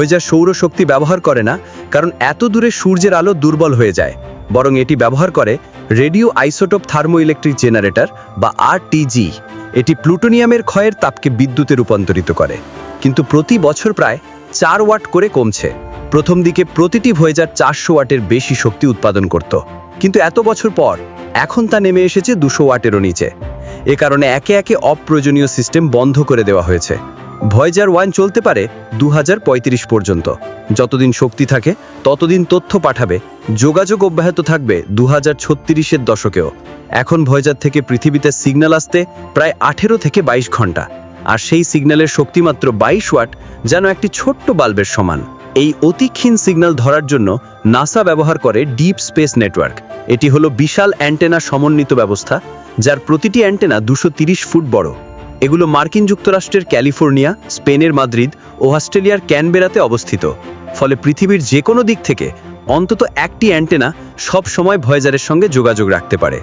Voyager সৌরশক্তি ব্যবহার করে না, কারণ এত দূরে সূর্যের আলো দুর্বল হয়ে যায়। বরং এটি ব্যবহার করে radio isotope thermo electric generator বা আরটিজি। এটি প্লুটোনিয়ামের ক্ষয়ের তাপকে বিদ্যুতে রূপান্তরিত করে। কিন্তু প্রতি বছর প্রায় চার ওয়াট করে কমছে। প্রথম দিকে প্রতিটি ভয়েজার চারশো ওয়াটের বেশি শক্তি উৎপাদন করত। কিন্তু এত বছর পর এখন তা নেমে এসেছে দুশো ওয়াটেরও নিচে। এ কারণে একে একে অপ্রয়োজনীয় সিস্টেম বন্ধ করে দেওয়া হয়েছে। ভয়েজার ওয়ান চলতে পারে দু হাজার পঁয়ত্রিশ পর্যন্ত। যতদিন শক্তি থাকে, ততদিন তথ্য পাঠাবে, যোগাযোগ অব্যাহত থাকবে দু হাজার দশকেও। এখন ভয়েজার থেকে পৃথিবীতে সিগন্যাল আসতে প্রায় আঠেরো থেকে বাইশ ঘণ্টা, আর সেই সিগন্যালের শক্তি মাত্র বাইশ ওয়াট যেন একটি ছোট্ট বাল্বের সমান। এই অতি ক্ষীণ সিগন্যাল ধরার জন্য নাসা ব্যবহার করে ডিপ স্পেস নেটওয়ার্ক। এটি হলো বিশাল অ্যান্টেনা সমন্বিত ব্যবস্থা, যার প্রতিটি অ্যান্টেনা দুশো ফুট বড়। এগুলো মার্কিন যুক্তরাষ্ট্রের ক্যালিফোর্নিয়া, স্পেনের মাদ্রিদ ও অস্ট্রেলিয়ার ক্যানবেরাতে অবস্থিত। ফলে পৃথিবীর যে কোনো দিক থেকে অন্তত একটি অ্যান্টেনা সব সময় ভয়েজারের সঙ্গে যোগাযোগ রাখতে পারে।